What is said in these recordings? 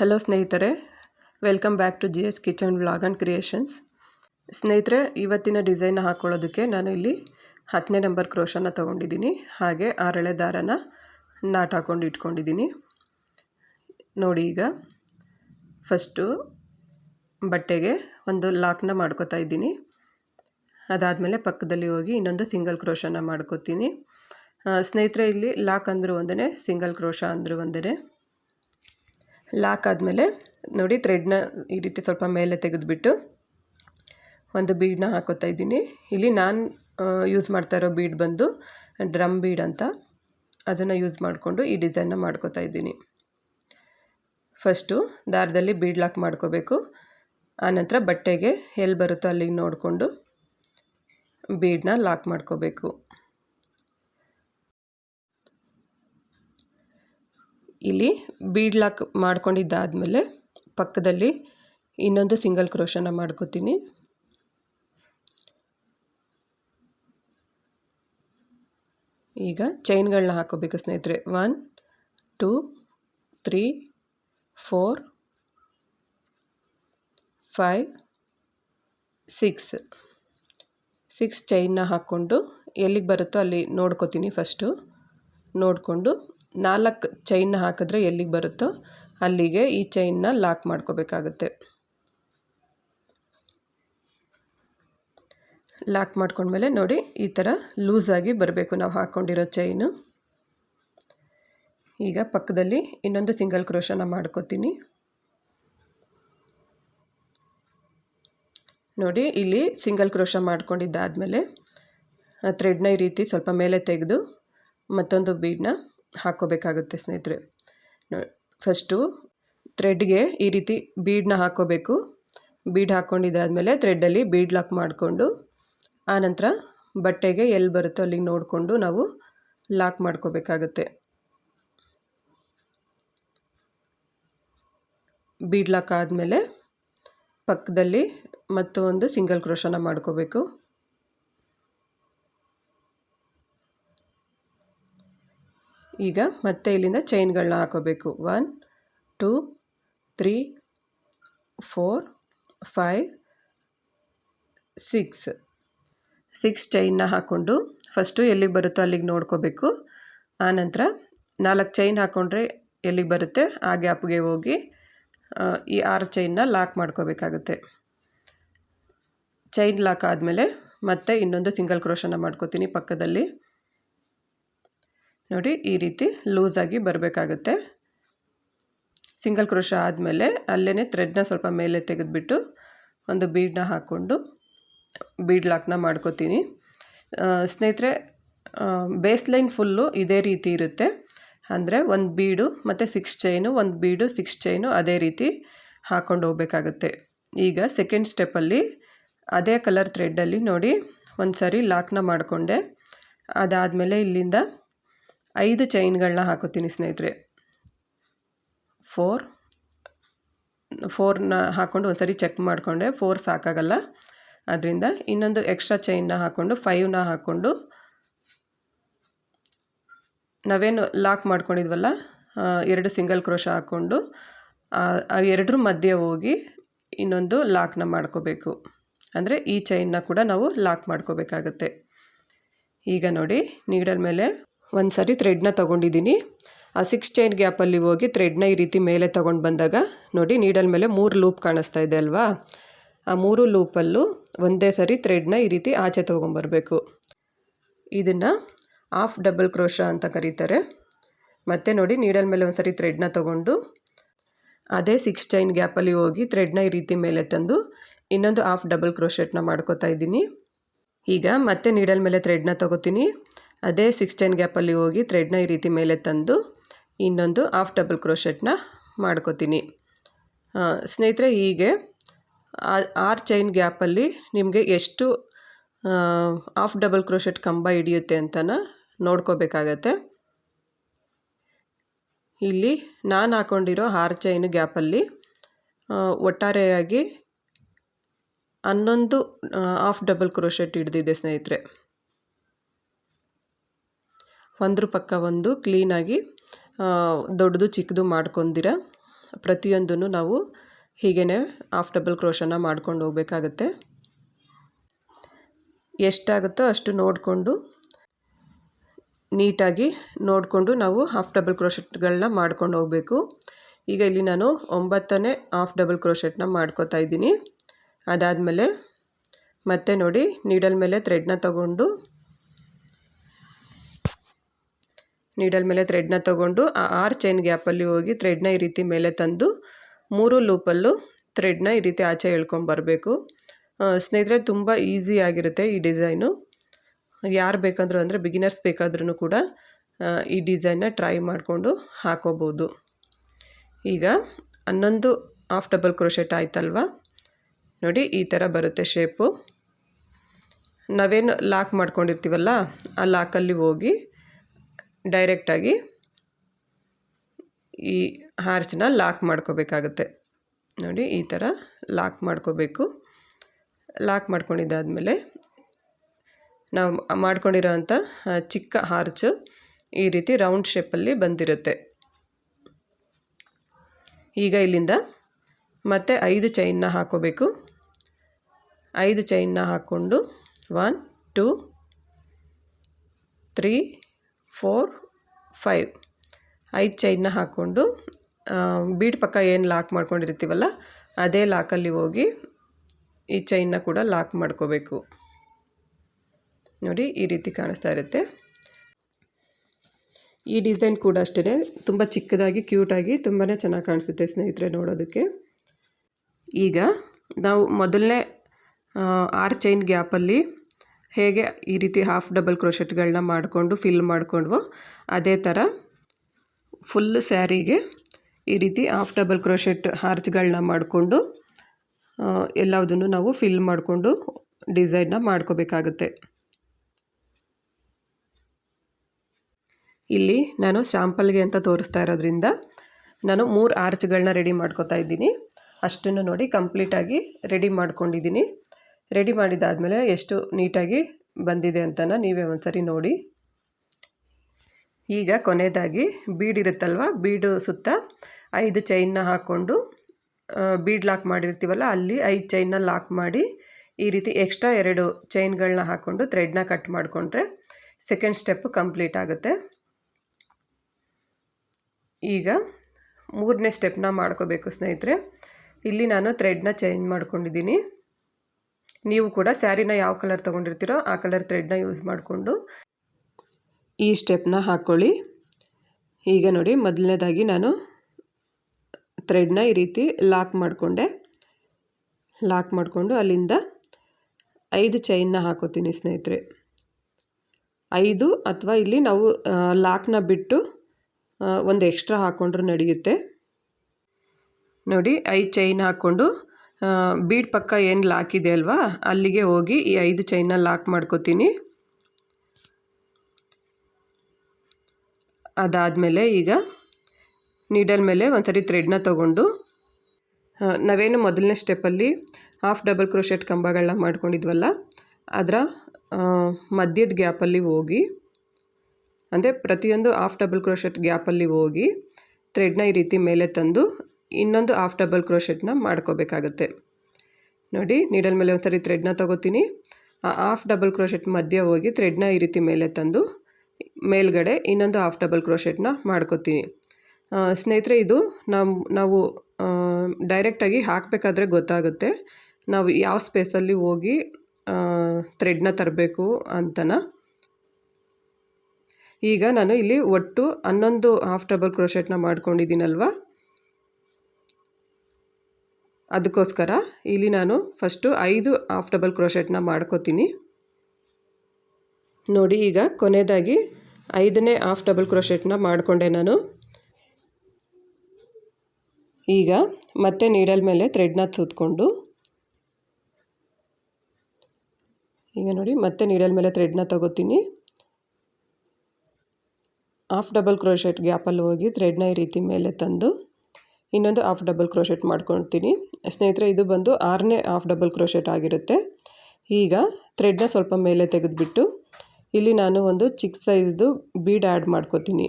Hello ಸ್ನೇಹಿತರೆ. Welcome back to G S kitchen vlog and creations ಸ್ನೇಹಿತರೆ, ಇವತ್ತಿನ design ಹಾಕ್ಕೊಳ್ಳೋದಕ್ಕೆ ನಾನು ಇಲ್ಲಿ ಹತ್ತನೇ ನಂಬರ್ ಕ್ರೋಶನ ತೊಗೊಂಡಿದ್ದೀನಿ. ಹಾಗೆ ಆರಳೆ ದಾರನ ನಾಟ್ ಹಾಕ್ಕೊಂಡು ಇಟ್ಕೊಂಡಿದ್ದೀನಿ. ನೋಡಿ ಈಗ ಫಸ್ಟು ಬಟ್ಟೆಗೆ ಒಂದು ಲಾಕ್ನ ಮಾಡ್ಕೋತಾ ಇದ್ದೀನಿ. ಅದಾದಮೇಲೆ ಪಕ್ಕದಲ್ಲಿ ಹೋಗಿ ಇನ್ನೊಂದು ಸಿಂಗಲ್ ಕ್ರೋಶನ ಮಾಡ್ಕೋತೀನಿ. ಸ್ನೇಹಿತರೆ, ಇಲ್ಲಿ ಲಾಕ್ ಅಂದರೂ ಒಂದೇ ಸಿಂಗಲ್ ಕ್ರೋಶ ಅಂದರೂ ಒಂದೇ ಲಾಕ್ ಆದಮೇಲೆ ನೋಡಿ ಥ್ರೆಡ್ನ ಈ ರೀತಿ ಸ್ವಲ್ಪ ಮೇಲೆ ತೆಗೆದುಬಿಟ್ಟು ಒಂದು ಬೀಡನ್ನ ಹಾಕೋತಾ ಇದ್ದೀನಿ. ಇಲ್ಲಿ ನಾನು ಯೂಸ್ ಮಾಡ್ತಾ ಇರೋ ಬೀಡ್ ಬಂದು ಡ್ರಮ್ ಬೀಡ್ ಅಂತ ಅದನ್ನು ಯೂಸ್ ಮಾಡಿಕೊಂಡು ಈ ಡಿಸೈನ್ನ ಮಾಡ್ಕೋತಾ ಇದ್ದೀನಿ. ಫಸ್ಟು ದಾರದಲ್ಲಿ ಬೀಡ್ ಲಾಕ್ ಮಾಡ್ಕೋಬೇಕು. ಆನಂತರ ಬಟ್ಟೆಗೆ ಎಲ್ಲಿ ಬರುತ್ತೋ ಅಲ್ಲಿಗೆ ನೋಡಿಕೊಂಡು ಬೀಡನ್ನ ಲಾಕ್ ಮಾಡ್ಕೋಬೇಕು. ಇಲ್ಲಿ ಬೀಡ್ ಲಾಕ್ ಮಾಡ್ಕೊಂಡಿದ್ದಾದಮೇಲೆ ಪಕ್ಕದಲ್ಲಿ ಇನ್ನೊಂದು ಸಿಂಗಲ್ ಕ್ರೋಶನ ಮಾಡ್ಕೋತೀನಿ. ಈಗ ಚೈನ್ಗಳನ್ನ ಹಾಕೋಬೇಕು ಸ್ನೇಹಿತರೆ. One two three four five six six ಚೈನ್ನ ಹಾಕ್ಕೊಂಡು ಎಲ್ಲಿಗೆ ಬರುತ್ತೋ ಅಲ್ಲಿ ನೋಡ್ಕೋತೀನಿ ಫಸ್ಟು ನೋಡಿಕೊಂಡು ನಾಲ್ಕು ಚೈನ್ನ ಹಾಕಿದ್ರೆ ಎಲ್ಲಿಗೆ ಬರುತ್ತೋ ಅಲ್ಲಿಗೆ ಈ ಚೈನ್ನ ಲಾಕ್ ಮಾಡ್ಕೋಬೇಕಾಗುತ್ತೆ. ಲಾಕ್ ಮಾಡ್ಕೊಂಡ್ಮೇಲೆ ನೋಡಿ ಈ ಥರ ಲೂಸಾಗಿ ಬರಬೇಕು ನಾವು ಹಾಕ್ಕೊಂಡಿರೋ ಚೈನು ಈಗ ಪಕ್ಕದಲ್ಲಿ ಇನ್ನೊಂದು ಸಿಂಗಲ್ ಕ್ರೋಶನ ಮಾಡ್ಕೋತೀನಿ. ನೋಡಿ ಇಲ್ಲಿ ಸಿಂಗಲ್ ಕ್ರೋಶ ಮಾಡ್ಕೊಂಡಿದ್ದಾದಮೇಲೆ ಥ್ರೆಡ್ನ ಈ ರೀತಿ ಸ್ವಲ್ಪ ಮೇಲೆ ತೆಗೆದು ಮತ್ತೊಂದು ಬೀಡನ್ನ ಹಾಕ್ಕೋಬೇಕಾಗುತ್ತೆ ಸ್ನೇಹಿತರೆ. ಫಸ್ಟು ಥ್ರೆಡ್ಗೆ ಈ ರೀತಿ ಬೀಡನ್ನ ಹಾಕ್ಕೋಬೇಕು ಬೀಡ್ ಹಾಕ್ಕೊಂಡಿದ್ದಾದಮೇಲೆ ಥ್ರೆಡ್ಡಲ್ಲಿ ಬೀಡ್ ಲಾಕ್ ಮಾಡಿಕೊಂಡು, ಆನಂತರ ಬಟ್ಟೆಗೆ ಎಲ್ಲಿ ಬರುತ್ತೋ ಅಲ್ಲಿಗೆ ನೋಡಿಕೊಂಡು ನಾವು ಲಾಕ್ ಮಾಡ್ಕೋಬೇಕಾಗತ್ತೆ. ಬೀಡ್ ಲಾಕ್ ಆದಮೇಲೆ ಪಕ್ಕದಲ್ಲಿ ಮತ್ತೊಂದು ಸಿಂಗಲ್ ಕ್ರೋಶನ ಮಾಡ್ಕೋಬೇಕು. ಈಗ ಮತ್ತೆ ಇಲ್ಲಿಂದ ಚೈನ್ಗಳನ್ನ ಹಾಕೋಬೇಕು. One, two, three, four, five, six. Six ಚೈನ್ನ ಹಾಕ್ಕೊಂಡು ಫಸ್ಟು ಎಲ್ಲಿಗೆ ಬರುತ್ತೋ ಅಲ್ಲಿಗೆ ನೋಡ್ಕೋಬೇಕು. ಆನಂತರ ನಾಲ್ಕು ಚೈನ್ ಹಾಕ್ಕೊಂಡ್ರೆ ಎಲ್ಲಿಗೆ ಬರುತ್ತೆ? ಆ ಗ್ಯಾಪ್ಗೆ ಹೋಗಿ ಈ ಆರು ಚೈನ್ನ ಲಾಕ್ ಮಾಡ್ಕೋಬೇಕಾಗುತ್ತೆ. ಚೈನ್ ಲಾಕ್ ಆದಮೇಲೆ ಮತ್ತೆ ಇನ್ನೊಂದು ಸಿಂಗಲ್ ಕ್ರೋಷನ್ನ ಮಾಡ್ಕೋತೀನಿ ಪಕ್ಕದಲ್ಲಿ. ನೋಡಿ ಈ ರೀತಿ ಲೂಸಾಗಿ ಬರಬೇಕಾಗುತ್ತೆ. ಸಿಂಗಲ್ ಕ್ರೋಶ ಆದಮೇಲೆ ಅಲ್ಲೇ ಥ್ರೆಡ್ನ ಸ್ವಲ್ಪ ಮೇಲೆ ತೆಗೆದುಬಿಟ್ಟು ಒಂದು ಬೀಡನ್ನ ಹಾಕ್ಕೊಂಡು ಬೀಡ್ ಲಾಕ್ನ ಮಾಡ್ಕೋತೀನಿ. ಸ್ನೇಹಿತರೆ ಬೇಸ್ ಲೈನ್ ಫುಲ್ಲು ಇದೇ ರೀತಿ ಇರುತ್ತೆ. ಅಂದರೆ ಒಂದು ಬೀಡು ಮತ್ತು ಸಿಕ್ಸ್ ಚೈನು ಒಂದು ಬೀಡು ಸಿಕ್ಸ್ ಚೈನು ಅದೇ ರೀತಿ ಹಾಕ್ಕೊಂಡು ಹೋಗಬೇಕಾಗುತ್ತೆ. ಈಗ ಸೆಕೆಂಡ್ ಸ್ಟೆಪ್ಪಲ್ಲಿ ಅದೇ ಕಲರ್ ಥ್ರೆಡ್ಡಲ್ಲಿ ನೋಡಿ ಒಂದು ಸಾರಿ ಲಾಕ್ನ ಮಾಡಿಕೊಂಡೆ. ಅದಾದಮೇಲೆ ಇಲ್ಲಿಂದ ಐದು ಚೈನ್ಗಳನ್ನ ಹಾಕೋತೀನಿ ಸ್ನೇಹಿತರೆ. ಫೋರ್ ಫೋರ್ನ ಹಾಕ್ಕೊಂಡು ಒಂದು ಸರಿ ಚೆಕ್ ಮಾಡಿಕೊಂಡೆ. ಫೋರ್ ಸಾಕಾಗಲ್ಲ. ಅದರಿಂದ ಇನ್ನೊಂದು ಎಕ್ಸ್ಟ್ರಾ ಚೈನ್ನ ಹಾಕ್ಕೊಂಡು ಫೈವ್ನ ಹಾಕ್ಕೊಂಡು ನಾವೇನು ಲಾಕ್ ಮಾಡ್ಕೊಂಡಿದ್ವಲ್ಲ ಎರಡು ಸಿಂಗಲ್ ಕ್ರೋಶ ಹಾಕ್ಕೊಂಡು ಎರಡರ ಮಧ್ಯೆ ಹೋಗಿ ಇನ್ನೊಂದು ಲಾಕ್ನ ಮಾಡ್ಕೋಬೇಕು. ಅಂದರೆ ಈ ಚೈನ್ನ ಕೂಡ ನಾವು ಲಾಕ್ ಮಾಡ್ಕೋಬೇಕಾಗತ್ತೆ. ಈಗ ನೋಡಿ ನೀಡಲ್ ಮೇಲೆ ಒಂದು ಸರಿ ಥ್ರೆಡ್ನ ತೊಗೊಂಡಿದ್ದೀನಿ. ಆ ಸಿಕ್ಸ್ ಚೈನ್ ಗ್ಯಾಪಲ್ಲಿ ಹೋಗಿ ಥ್ರೆಡ್ನ ಈ ರೀತಿ ಮೇಲೆ ತೊಗೊಂಡು ಬಂದಾಗ ನೋಡಿ ನೀಡಲ್ ಮೇಲೆ ಮೂರು ಲೂಪ್ ಕಾಣಿಸ್ತಾ ಇದೆ ಅಲ್ವಾ? ಆ ಮೂರು ಲೂಪಲ್ಲೂ ಒಂದೇ ಸರಿ ಥ್ರೆಡ್ನ ಈ ರೀತಿ ಆಚೆ ತೊಗೊಂಬರ್ಬೇಕು ಇದನ್ನು ಆಫ್ ಡಬಲ್ ಕ್ರೋಶ ಅಂತ ಕರೀತಾರೆ. ಮತ್ತು ನೋಡಿ ನೀಡಲ್ ಮೇಲೆ ಒಂದು ಸರಿ ಥ್ರೆಡ್ನ ತೊಗೊಂಡು ಅದೇ ಸಿಕ್ಸ್ ಚೈನ್ ಗ್ಯಾಪಲ್ಲಿ ಹೋಗಿ ಥ್ರೆಡ್ನ ಈ ರೀತಿ ಮೇಲೆ ತಂದು ಇನ್ನೊಂದು ಆಫ್ ಡಬಲ್ ಕ್ರೋಶೆಟ್ನ ಮಾಡ್ಕೋತಾ ಇದ್ದೀನಿ. ಈಗ ಮತ್ತೆ ನೀಡಲ್ ಮೇಲೆ ಥ್ರೆಡ್ನ ತೊಗೋತೀನಿ. ಅದೇ ಸಿಕ್ಸ್ ಟೆನ್ ಗ್ಯಾಪಲ್ಲಿ ಹೋಗಿ ಥ್ರೆಡ್ನ ಈ ರೀತಿ ಮೇಲೆ ತಂದು ಇನ್ನೊಂದು ಹಾಫ್ ಡಬಲ್ ಕ್ರೋಶೆಟ್ನ ಮಾಡ್ಕೋತೀನಿ. ಸ್ನೇಹಿತರೆ, ಹೀಗೆ ಆರು ಚೈನ್ ಗ್ಯಾಪಲ್ಲಿ ನಿಮಗೆ ಎಷ್ಟು ಹಾಫ್ ಡಬಲ್ ಕ್ರೋಶೆಟ್ ಕಂಬ ಹಿಡಿಯುತ್ತೆ ಅಂತನ ನೋಡ್ಕೋಬೇಕಾಗತ್ತೆ. ಇಲ್ಲಿ ನಾನು ಹಾಕ್ಕೊಂಡಿರೋ ಆರು ಚೈನ್ ಗ್ಯಾಪಲ್ಲಿ ಒಟ್ಟಾರೆಯಾಗಿ ಹನ್ನೊಂದು ಹಾಫ್ ಡಬಲ್ ಕ್ರೋಶೆಟ್ ಹಿಡ್ದಿದೆ ಸ್ನೇಹಿತರೆ. ಒಂದ್ರ ಪಕ್ಕ ಒಂದು ಕ್ಲೀನಾಗಿ ದೊಡ್ಡದು ಚಿಕ್ಕದು ಮಾಡ್ಕೊಂಡಿರ. ಪ್ರತಿಯೊಂದನ್ನು ನಾವು ಹೀಗೇ ಹಾಫ್ ಡಬಲ್ ಕ್ರೋಶನ ಮಾಡ್ಕೊಂಡು ಹೋಗಬೇಕಾಗತ್ತೆ. ಎಷ್ಟಾಗುತ್ತೋ ಅಷ್ಟು ನೋಡಿಕೊಂಡು, ನೀಟಾಗಿ ನೋಡಿಕೊಂಡು ನಾವು ಹಾಫ್ ಡಬಲ್ ಕ್ರೋಶೆಟ್ಗಳನ್ನ ಮಾಡ್ಕೊಂಡು ಹೋಗಬೇಕು. ಈಗ ಇಲ್ಲಿ ನಾನು ಒಂಬತ್ತನೇ ಹಾಫ್ ಡಬಲ್ ಕ್ರೋಶೆಟ್ನ ಮಾಡ್ಕೋತಾ ಇದ್ದೀನಿ. ಅದಾದಮೇಲೆ ಮತ್ತೆ ನೋಡಿ ನೀಡಲ್ ಮೇಲೆ ಥ್ರೆಡ್ನ ತಗೊಂಡು ನೀಡಲ್ ಮೇಲೆ ಥ್ರೆಡ್ನ ತಗೊಂಡು ಆ ಆರು ಚೈನ್ ಗ್ಯಾಪಲ್ಲಿ ಹೋಗಿ ಥ್ರೆಡ್ನ ಈ ರೀತಿ ಮೇಲೆ ತಂದು ಮೂರು ಲೂಪಲ್ಲೂ ಥ್ರೆಡ್ನ ಈ ರೀತಿ ಆಚೆ ಎಳ್ಕೊಂಡು ಬರಬೇಕು. ಸ್ನೇಹಿತರೆ, ತುಂಬ ಈಸಿ ಆಗಿರುತ್ತೆ ಈ ಡಿಸೈನು ಯಾರು ಬೇಕಾದರೂ ಅಂದರೆ ಬಿಗಿನರ್ಸ್ ಬೇಕಾದ್ರೂ ಕೂಡ ಈ ಡಿಸೈನ್ನ ಟ್ರೈ ಮಾಡಿಕೊಂಡು ಹಾಕೋಬೋದು. ಈಗ ಹನ್ನೊಂದು ಆಫ್ ಡಬಲ್ ಕ್ರೋಶೆಟ್ ಆಯ್ತಲ್ವ? ನೋಡಿ, ಈ ಥರ ಬರುತ್ತೆ ಶೇಪು ನಾವೇನು ಲಾಕ್ ಮಾಡ್ಕೊಂಡಿರ್ತೀವಲ್ಲ, ಆ ಲಾಕಲ್ಲಿ ಹೋಗಿ ಡೈರೆಕ್ಟಾಗಿ ಈ ಹಾರ್ಚನ್ನ ಲಾಕ್ ಮಾಡ್ಕೋಬೇಕಾಗತ್ತೆ. ನೋಡಿ, ಈ ಥರ ಲಾಕ್ ಮಾಡ್ಕೋಬೇಕು. ಲಾಕ್ ಮಾಡ್ಕೊಂಡಿದ್ದಾದಮೇಲೆ ನಾವು ಮಾಡ್ಕೊಂಡಿರೋ ಅಂಥ ಚಿಕ್ಕ ಹಾರ್ಚ್ ಈ ರೀತಿ ರೌಂಡ್ ಶೇಪಲ್ಲಿ ಬಂದಿರುತ್ತೆ. ಈಗ ಇಲ್ಲಿಂದ ಮತ್ತೆ ಐದು ಚೈನ್ನ ಹಾಕೋಬೇಕು. ಐದು ಚೈನ್ನ ಹಾಕ್ಕೊಂಡು, one, two, three four five ಐದು ಚೈನ್ನ ಹಾಕ್ಕೊಂಡು ಬೀಡ್ ಪಕ್ಕ ಏನು ಲಾಕ್ ಮಾಡ್ಕೊಂಡಿರ್ತೀವಲ್ಲ, ಅದೇ ಲಾಕಲ್ಲಿ ಹೋಗಿ ಈ ಚೈನ್ನ ಕೂಡ ಲಾಕ್ ಮಾಡ್ಕೋಬೇಕು. ನೋಡಿ, ಈ ರೀತಿ ಕಾಣಿಸ್ತಾ ಇರುತ್ತೆ. ಈ ಡಿಸೈನ್ ಕೂಡ ಅಷ್ಟೇ ತುಂಬ ಚಿಕ್ಕದಾಗಿ ಕ್ಯೂಟಾಗಿ ತುಂಬಾ ಚೆನ್ನಾಗಿ ಕಾಣಿಸುತ್ತೆ ಸ್ನೇಹಿತರೆ ನೋಡೋದಕ್ಕೆ. ಈಗ ನಾವು ಮೊದಲನೇ ಆರು ಚೈನ್ ಗ್ಯಾಪಲ್ಲಿ ಹೇಗೆ ಈ ರೀತಿ ಹಾಫ್ ಡಬಲ್ ಕ್ರೋಶೆಟ್ಗಳನ್ನ ಮಾಡಿಕೊಂಡು ಫಿಲ್ ಮಾಡಿಕೊಂಡ್ವೋ ಅದೇ ಥರ ಫುಲ್ ಸ್ಯಾರಿಗೆ ಈ ರೀತಿ ಹಾಫ್ ಡಬಲ್ ಕ್ರೋಶೆಟ್ ಹಾರ್ಚ್ಗಳನ್ನ ಮಾಡಿಕೊಂಡು ಎಲ್ಲದನ್ನು ನಾವು ಫಿಲ್ ಮಾಡಿಕೊಂಡು ಡಿಸೈನ್ನ ಮಾಡ್ಕೋಬೇಕಾಗುತ್ತೆ. ಇಲ್ಲಿ ನಾನು ಸ್ಯಾಂಪಲ್ಗೆ ಅಂತ ತೋರಿಸ್ತಾ ಇರೋದ್ರಿಂದ ನಾನು ಮೂರು ಆರ್ಚ್ಗಳನ್ನ ರೆಡಿ ಮಾಡ್ಕೋತಾ ಇದ್ದೀನಿ. ಅಷ್ಟನ್ನು ನೋಡಿ ಕಂಪ್ಲೀಟಾಗಿ ರೆಡಿ ಮಾಡ್ಕೊಂಡಿದ್ದೀನಿ. ರೆಡಿ ಮಾಡಿದಾದಮೇಲೆ ಎಷ್ಟು ನೀಟಾಗಿ ಬಂದಿದೆ ಅಂತನ ನೀವೇ ಒಂದ್ಸರಿ ನೋಡಿ. ಈಗ ಕೊನೆಯದಾಗಿ ಬೀಡಿರುತ್ತಲ್ವ ಬೀಡು ಸುತ್ತ ಐದು ಚೈನ್ನ ಹಾಕ್ಕೊಂಡು ಬೀಡ್ ಲಾಕ್ ಮಾಡಿರ್ತೀವಲ್ಲ, ಅಲ್ಲಿ ಐದು ಚೈನ್ನ ಲಾಕ್ ಮಾಡಿ ಈ ರೀತಿ ಎಕ್ಸ್ಟ್ರಾ ಎರಡು ಚೈನ್ಗಳನ್ನ ಹಾಕ್ಕೊಂಡು ಥ್ರೆಡ್ನ ಕಟ್ ಮಾಡಿಕೊಂಡ್ರೆ ಸೆಕೆಂಡ್ ಸ್ಟೆಪ್ ಕಂಪ್ಲೀಟ್ ಆಗುತ್ತೆ. ಈಗ ಮೂರನೇ ಸ್ಟೆಪ್ನ ಮಾಡ್ಕೋಬೇಕು ಸ್ನೇಹಿತರೆ. ಇಲ್ಲಿ ನಾನು ಥ್ರೆಡ್ನ ಚೇಂಜ್ ಮಾಡ್ಕೊಂಡಿದ್ದೀನಿ. ನೀವು ಕೂಡ ಸ್ಯಾರಿನ ಯಾವ ಕಲರ್ ತೊಗೊಂಡಿರ್ತೀರೋ ಆ ಕಲರ್ ಥ್ರೆಡ್ನ ಯೂಸ್ ಮಾಡಿಕೊಂಡು ಈ ಸ್ಟೆಪ್ನ ಹಾಕ್ಕೊಳ್ಳಿ. ಈಗ ನೋಡಿ, ಮೊದಲನೇದಾಗಿ ನಾನು ಥ್ರೆಡ್ನ ಈ ರೀತಿ ಲಾಕ್ ಮಾಡಿಕೊಂಡೆ. ಲಾಕ್ ಮಾಡಿಕೊಂಡು ಅಲ್ಲಿಂದ ಐದು ಚೈನ್ನ ಹಾಕೋತೀನಿ ಸ್ನೇಹಿತರೆ. ಐದು ಅಥವಾ ಇಲ್ಲಿ ನಾವು ಲಾಕ್ನ ಬಿಟ್ಟು ಒಂದು ಎಕ್ಸ್ಟ್ರಾ ಹಾಕ್ಕೊಂಡ್ರೂ ನಡೆಯುತ್ತೆ. ನೋಡಿ, ಐದು ಚೈನ್ ಹಾಕ್ಕೊಂಡು ಬೀಡ್ ಪಕ್ಕ ಏನು ಲಾಕ್ ಇದೆ ಅಲ್ವಾ? ಅಲ್ಲಿಗೆ ಹೋಗಿ ಈ ಐದು ಚೈನ ಲಾಕ್ ಮಾಡ್ಕೋತೀನಿ. ಅದಾದಮೇಲೆ ಈಗ ನೀಡಲ್ ಮೇಲೆ ಒಂದ್ಸರಿ ಥ್ರೆಡ್ನ ತೊಗೊಂಡು ನಾವೇನು ಮೊದಲನೇ ಸ್ಟೆಪ್ಪಲ್ಲಿ ಹಾಫ್ ಡಬಲ್ ಕ್ರೋಶೆಟ್ ಕಂಬಗಳನ್ನ ಮಾಡ್ಕೊಂಡಿದ್ವಲ್ಲ, ಅದರ ಮಧ್ಯದ ಗ್ಯಾಪಲ್ಲಿ ಹೋಗಿ, ಅಂದರೆ ಪ್ರತಿಯೊಂದು ಹಾಫ್ ಡಬಲ್ ಕ್ರೋಶೆಟ್ ಗ್ಯಾಪಲ್ಲಿ ಹೋಗಿ ಥ್ರೆಡ್ನ ಈ ರೀತಿ ಮೇಲೆ ತಂದು ಇನ್ನೊಂದು ಹಾಫ್ ಡಬಲ್ ಕ್ರೋಶೆಟ್ನ ಮಾಡ್ಕೋಬೇಕಾಗತ್ತೆ. ನೋಡಿ ನೀಡಲ್ ಮೇಲೆ ಒಂದ್ಸರಿ ಥ್ರೆಡ್ನ ತೊಗೋತೀನಿ. ಆ ಹಾಫ್ ಡಬಲ್ ಕ್ರೋಶೆಟ್ ಮಧ್ಯೆ ಹೋಗಿ ಥ್ರೆಡ್ನ ಈ ರೀತಿ ಮೇಲೆ ತಂದು, ಮೇಲ್ಗಡೆ ಇನ್ನೊಂದು ಹಾಫ್ ಡಬಲ್ ಕ್ರೋಶೆಟ್ನ ಮಾಡ್ಕೋತೀನಿ. ಸ್ನೇಹಿತರೆ, ಇದು ನಾವು ನಾವು ಡೈರೆಕ್ಟಾಗಿ ಹಾಕಬೇಕಾದ್ರೆ ಗೊತ್ತಾಗುತ್ತೆ. ನಾವು ಯಾವ ಸ್ಪೇಸಲ್ಲಿ ಹೋಗಿ ಥ್ರೆಡ್ನ ತರಬೇಕು ಅಂತನ. ಈಗ ನಾನು ಇಲ್ಲಿ ಒಟ್ಟು ಹನ್ನೊಂದು ಹಾಫ್ ಡಬಲ್ ಕ್ರೋಶೆಟ್ನ ಮಾಡ್ಕೊಂಡಿದ್ದೀನಲ್ವ? ಅದಕ್ಕೋಸ್ಕರ ಇಲ್ಲಿ ನಾನು ಫಸ್ಟು ಐದು ಹಾಫ್ ಡಬಲ್ ಕ್ರೋಶೆಟ್ನ ಮಾಡ್ಕೋತೀನಿ. ನೋಡಿ ಈಗ ಕೊನೆಯದಾಗಿ ಐದನೇ ಹಾಫ್ ಡಬಲ್ ಕ್ರೋಶೆಟ್ನ ಮಾಡಿಕೊಂಡೆ ನಾನು. ಈಗ ಮತ್ತೆ ನೀಡಲ್ ಮೇಲೆ ಥ್ರೆಡ್ನ ತೂತ್ಕೊಂಡು ಈಗ ನೋಡಿ ಮತ್ತೆ ನೀಡಲ್ ಮೇಲೆ ಥ್ರೆಡ್ನ ತಗೋತೀನಿ. ಹಾಫ್ ಡಬಲ್ ಕ್ರೋಶೆಟ್ ಗ್ಯಾಪಲ್ಲಿ ಹೋಗಿ ಥ್ರೆಡ್ನ ಈ ರೀತಿ ಮೇಲೆ ತಂದು. ಇನ್ನೊಂದು ಹಾಫ್ ಡಬಲ್ ಕ್ರೋಶೆಟ್ ಮಾಡ್ಕೊಳ್ತೀನಿ. ಸ್ನೇಹಿತರೆ, ಇದು ಬಂದು ಆರನೇ ಹಾಫ್ ಡಬಲ್ ಕ್ರೋಶೆಟ್ ಆಗಿರುತ್ತೆ. ಈಗ ಥ್ರೆಡ್ನ ಸ್ವಲ್ಪ ಮೇಲೆ ತೆಗೆದುಬಿಟ್ಟು ಇಲ್ಲಿ ನಾನು ಒಂದು ಚಿಕ್ಕ ಸೈಜ್ದು ಬೀಡ್ ಆ್ಯಡ್ ಮಾಡ್ಕೋತೀನಿ.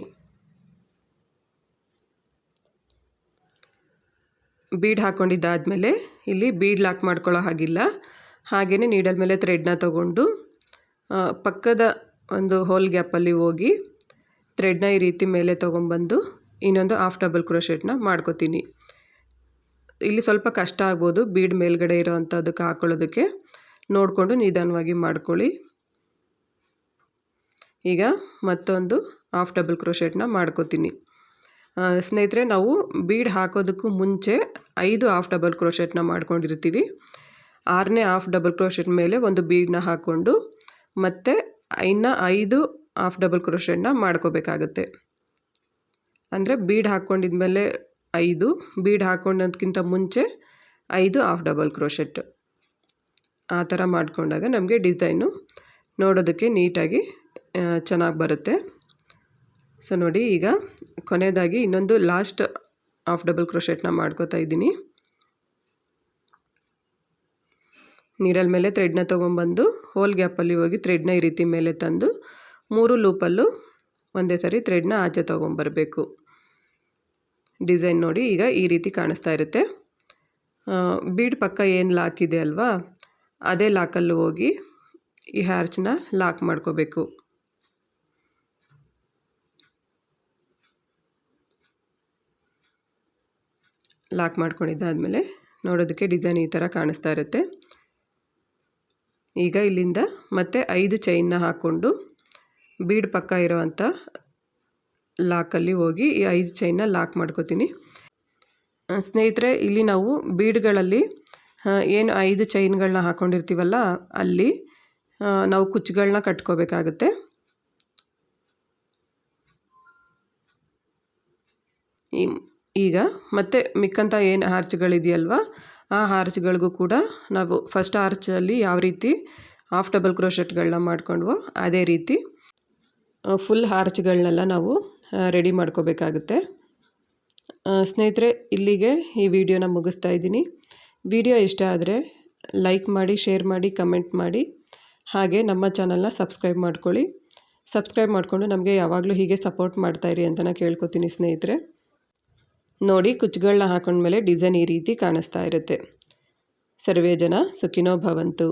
ಬೀಡ್ ಹಾಕ್ಕೊಂಡಿದ್ದಾದಮೇಲೆ ಇಲ್ಲಿ ಬೀಡ್ ಲಾಕ್ ಮಾಡ್ಕೊಳ್ಳೋ ಹಾಗಿಲ್ಲ. ಹಾಗೆಯೇ ನೀಡಲ್ ಮೇಲೆ ಥ್ರೆಡ್ನ ತಗೊಂಡು ಪಕ್ಕದ ಒಂದು ಹೋಲ್ ಗ್ಯಾಪಲ್ಲಿ ಹೋಗಿ ಥ್ರೆಡ್ನ ಈ ರೀತಿ ಮೇಲೆ ತೊಗೊಂಬಂದು ಇನ್ನೊಂದು ಹಾಫ್ ಡಬಲ್ ಕ್ರೋಶೆಟ್ನ ಮಾಡ್ಕೋತೀನಿ. ಇಲ್ಲಿ ಸ್ವಲ್ಪ ಕಷ್ಟ ಆಗ್ಬೋದು ಬೀಡ್ ಮೇಲ್ಗಡೆ ಇರೋ ಅಂಥದ್ದಕ್ಕೆ ಹಾಕೊಳ್ಳೋದಕ್ಕೆ. ನೋಡಿಕೊಂಡು ನಿಧಾನವಾಗಿ ಮಾಡ್ಕೊಳ್ಳಿ. ಈಗ ಮತ್ತೊಂದು ಹಾಫ್ ಡಬಲ್ ಕ್ರೋಶೆಟ್ನ ಮಾಡ್ಕೋತೀನಿ. ಸ್ನೇಹಿತರೆ, ನಾವು ಬೀಡ್ ಹಾಕೋದಕ್ಕೂ ಮುಂಚೆ ಐದು ಹಾಫ್ ಡಬಲ್ ಕ್ರೋಶೆಟ್ನ ಮಾಡ್ಕೊಂಡಿರ್ತೀವಿ. ಆರನೇ ಹಾಫ್ ಡಬಲ್ ಕ್ರೋಶೆಟ್ ಮೇಲೆ ಒಂದು ಬೀಡನ್ನ ಹಾಕ್ಕೊಂಡು ಮತ್ತು ಇನ್ನು ಐದು ಹಾಫ್ ಡಬಲ್ ಕ್ರೋಶೆಟ್ನ ಮಾಡ್ಕೋಬೇಕಾಗತ್ತೆ. ಅಂದರೆ ಬೀಡ್ ಹಾಕ್ಕೊಂಡಿದ್ಮೇಲೆ ಐದು, ಬೀಡ್ ಹಾಕ್ಕೊಂಡೋದಕ್ಕಿಂತ ಮುಂಚೆ ಐದು ಹಾಫ್ ಡಬಲ್ ಕ್ರೋಶೆಟ್ ಆ ಥರ ಮಾಡಿಕೊಂಡಾಗ ನಮಗೆ ಡಿಸೈನು ನೋಡೋದಕ್ಕೆ ನೀಟಾಗಿ ಚೆನ್ನಾಗಿ ಬರುತ್ತೆ. ಸೊ ನೋಡಿ ಈಗ ಕೊನೆಯದಾಗಿ ಇನ್ನೊಂದು ಲಾಸ್ಟ್ ಹಾಫ್ ಡಬಲ್ ಕ್ರೋಶೆಟ್ನ ಮಾಡ್ಕೋತಾ ಇದ್ದೀನಿ. ನೀಡಲ್ ಮೇಲೆ ಥ್ರೆಡ್ನ ತೊಗೊಂಬಂದು ಹೋಲ್ ಗ್ಯಾಪಲ್ಲಿ ಹೋಗಿ ಥ್ರೆಡ್ನ ಈ ರೀತಿ ಮೇಲೆ ತಂದು, ಮೂರು ಲೂಪಲ್ಲೂ ಒಂದೇ ಸರಿ ಥ್ರೆಡ್ನ ಆಚೆ ತೊಗೊಂಬರಬೇಕು ಡಿಸೈನ್ ನೋಡಿ ಈಗ ಈ ರೀತಿ ಕಾಣಿಸ್ತಾ ಇರುತ್ತೆ. ಬೀಡ್ ಪಕ್ಕ ಏನು ಲಾಕ್ ಇದೆ ಅಲ್ವಾ? ಅದೇ ಲಾಕಲ್ಲಿ ಹೋಗಿ ಈ ಹ್ಯಾರ್ಚ್ನ ಲಾಕ್ ಮಾಡ್ಕೋಬೇಕು. ಲಾಕ್ ಮಾಡ್ಕೊಂಡಿದ್ದಾದಮೇಲೆ ನೋಡೋದಕ್ಕೆ ಡಿಸೈನ್ ಈ ಥರ ಕಾಣಿಸ್ತಾ ಇರುತ್ತೆ. ಈಗ ಇಲ್ಲಿಂದ ಮತ್ತೆ ಐದು ಚೈನ್ನ ಹಾಕ್ಕೊಂಡು ಬೀಡ್ ಪಕ್ಕ ಇರೋವಂಥ ಲಾಕಲ್ಲಿ ಹೋಗಿ ಈ ಐದು ಚೈನ್ನ ಲಾಕ್ ಮಾಡ್ಕೋತೀನಿ. ಸ್ನೇಹಿತರೆ, ಇಲ್ಲಿ ನಾವು ಬೀಡ್ಗಳಲ್ಲಿ ಏನು ಐದು ಚೈನ್ಗಳನ್ನ ಹಾಕ್ಕೊಂಡಿರ್ತೀವಲ್ಲ ಅಲ್ಲಿ ನಾವು ಕುಚ್ಚುಗಳನ್ನ ಕಟ್ಕೋಬೇಕಾಗತ್ತೆ. ಈಗ ಮತ್ತೆ ಮಿಕ್ಕಂಥ ಏನು ಹಾರ್ಚ್ಗಳಿದೆಯಲ್ವ, ಆ ಹಾರ್ಚ್ಗಳಿಗೂ ಕೂಡ ನಾವು ಫಸ್ಟ್ ಹಾರ್ಚಲ್ಲಿ ಯಾವ ರೀತಿ ಹಾಫ್ ಡಬಲ್ ಕ್ರೋಶೆಟ್ಗಳನ್ನ ಮಾಡ್ಕೊಂಡ್ವೋ, ಅದೇ ರೀತಿ ಫುಲ್ ಹಾರ್ಚ್ಗಳನ್ನೆಲ್ಲ ನಾವು ರೆಡಿ ಮಾಡ್ಕೋಬೇಕಾಗುತ್ತೆ. ಸ್ನೇಹಿತರೆ, ಇಲ್ಲಿಗೆ ಈ ವಿಡಿಯೋನ ಮುಗಿಸ್ತಾ ಇದ್ದೀನಿ. ವಿಡಿಯೋ ಇಷ್ಟ ಆದರೆ ಲೈಕ್ ಮಾಡಿ ಶೇರ್ ಮಾಡಿ ಕಮೆಂಟ್ ಮಾಡಿ. ಹಾಗೆ ನಮ್ಮ ಚಾನಲ್ನ ಸಬ್ಸ್ಕ್ರೈಬ್ ಮಾಡ್ಕೊಳ್ಳಿ. ಸಬ್ಸ್ಕ್ರೈಬ್ ಮಾಡಿಕೊಂಡು ನಮಗೆ ಯಾವಾಗಲೂ ಹೀಗೆ ಸಪೋರ್ಟ್ ಮಾಡ್ತಾಯಿರಿ ಅಂತ ನಾನು ಕೇಳ್ಕೊತೀನಿ ಸ್ನೇಹಿತರೆ. ನೋಡಿ ಕುಚ್ಚುಗಳನ್ನ ಹಾಕೊಂಡ್ಮೇಲೆ ಡಿಸೈನ್ ಈ ರೀತಿ ಕಾಣಿಸ್ತಾ ಇರುತ್ತೆ. ಸರ್ವೇ ಜನ ಸುಖಿನೋ ಭವಂತು.